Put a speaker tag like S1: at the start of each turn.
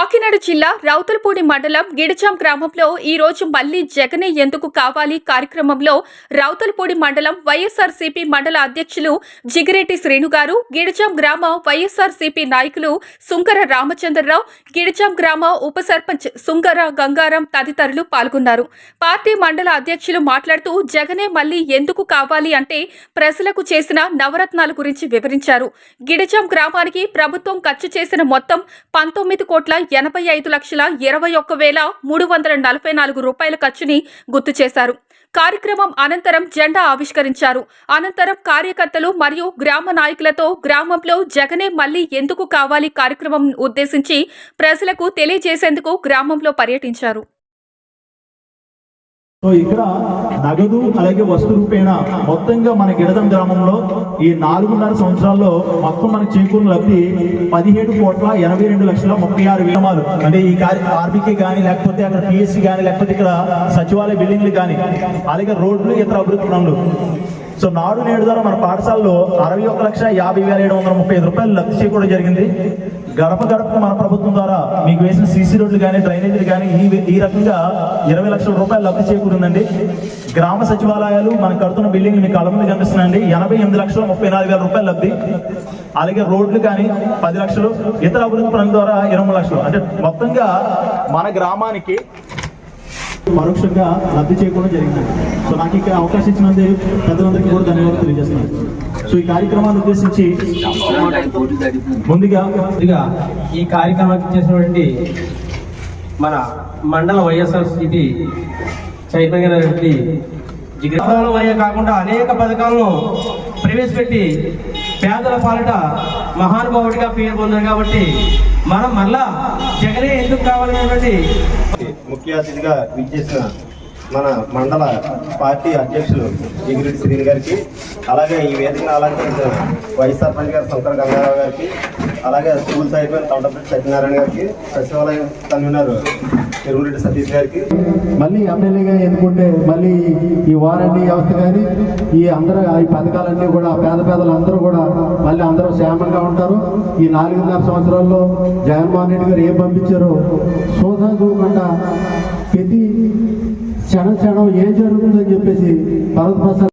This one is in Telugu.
S1: కాకినాడ జిల్లా రౌతులపూడి మండలం గిడిచాం గ్రామంలో ఈ రోజు మళ్ళీ జగనే ఎందుకు కావాలి కార్యక్రమంలో రౌతులపూడి మండలం వైఎస్ఆర్సీపీ మండల అధ్యక్షులు జిగిరెడ్డి శ్రీను గారు గిడిచాం గ్రామ వైఎస్ఆర్సీపీ నాయకులు సుంకర రామచంద్రరావు గిడిచాం గ్రామ ఉప సర్పంచ్ సుంకర గంగారం తదితరులు పాల్గొన్నారు. పార్టీ మండల అధ్యక్షులు మాట్లాడుతూ జగనే మళ్ళీ ఎందుకు కావాలి అంటే ప్రజలకు చేసిన నవరత్నాల గురించి వివరించారు. గిడిచాం గ్రామానికి ప్రభుత్వం ఖర్చు చేసిన మొత్తం పంతొమ్మిది కోట్ల ఎనభై ఐదు లక్షల ఇరవై ఒక్క వేల మూడు వందల నలభై నాలుగు రూపాయల ఖర్చుని గుర్తు చేశారు. కార్యక్రమం అనంతరం జెండా ఆవిష్కరించారు. అనంతరం కార్యకర్తలు మరియు గ్రామ నాయకులతో గ్రామంలో జగనే మళ్ళీ ఎందుకు కావాలి కార్యక్రమం ఉద్దేశించి ప్రజలకు తెలియజేసేందుకు గ్రామంలో పర్యటించారు.
S2: సో ఇక్కడ నగదు అలాగే వస్తు రూపేణ మొత్తంగా మన గిడదం గ్రామంలో ఈ నాలుగున్నర సంవత్సరాల్లో మొత్తం మనకు చేకూరిన లబ్ధి పదిహేడు కోట్ల ఎనభై రెండు లక్షల ముప్పై ఆరు విలమాలు అంటే ఈ కార్య ఆర్బీకే కానీ లేకపోతే అక్కడ పిఎస్సి కానీ లేకపోతే ఇక్కడ సచివాలయ బిల్డింగ్లు కానీ అలాగే రోడ్లు ఇతర అభివృద్ధి పనులు. సో నాడు నేడు ద్వారా మన పాఠశాలలో అరవై ఒక లక్ష యాభై వేల ఏడు వందల ముప్పై ఐదు రూపాయలు లబ్ధి చేకూరడం జరిగింది. గడప గడప మన ప్రభుత్వం ద్వారా మీకు వేసిన సీసీ రోడ్లు కానీ డ్రైనేజీలు కానీ ఈ ఈ రకంగా ఇరవై లక్షల రూపాయలు లబ్ధి చేకూరిందండి. గ్రామ సచివాలయాలు మనం కడుతున్న బిల్డింగ్లు మీకు అలమంది కనిపిస్తున్నాయండి. ఎనభై ఎనిమిది లక్షల ముప్పై నాలుగు వేల రూపాయలు లబ్ధి. అలాగే రోడ్లు కానీ పది లక్షలు. ఇతర అభివృద్ధి పనుల ద్వారా ఇరవై లక్షలు. అంటే మొత్తంగా మన గ్రామానికి పరోక్షంగా లబ్ధి చేయకుండా జరిగిందండి. సో నాకు ఇక్కడ అవకాశం ఇచ్చినందుకు పెద్దలందరికీ కూడా ధన్యవాదాలు తెలియజేస్తున్నాను. సో ఈ కార్యక్రమాన్ని ఉద్దేశించి ముందుగా
S3: ముందుగా ఈ కార్యక్రమానికి చేసినటువంటి మన మండల వైఎస్ఆర్సీపీ చైర్మన్ గారి జిగ్రహాల అయ్యే కాకుండా అనేక పథకాలను ప్రవేశపెట్టి పేదల పాలిట మహానుభావుడిగా పేరు పొందారు కాబట్టి మనం మళ్ళా జగనే ఎందుకు కావాలనేటువంటి
S4: ముఖ్య అతిథిగా విచ్చేసిన మన మండల పార్టీ అధ్యక్షులు జిగిరెడ్డి శ్రీని గారికి అలాగే ఈ వేదికను అలంకరించిన వైస్ సర్పంచ్ గారు శంకర్ గంగారావు గారికి అలాగే స్కూల్ సైడ్మెన్ తొండపల్లి సత్యనారాయణ గారికి సచివాలయం కన్వీనర్ చెరువురెడ్డి సతీష్ గారికి.
S5: మళ్ళీ ఎమ్మెల్యేగా ఎన్నుకుంటే మళ్ళీ ఈ వారంటీ వ్యవస్థ కానీ ఈ అందరూ ఈ పథకాలన్నీ కూడా పేద పేదలు అందరూ కూడా మళ్ళీ అందరూ క్షేమంగా ఉంటారు. ఈ నాలుగున్నర సంవత్సరాల్లో జగన్మోహన్ రెడ్డి గారు ఏం పంపించారో సోదా చూడకుండా క్షణం క్షణం ఏం జరుగుతుందని చెప్పేసి భరత్ ప్రసాద్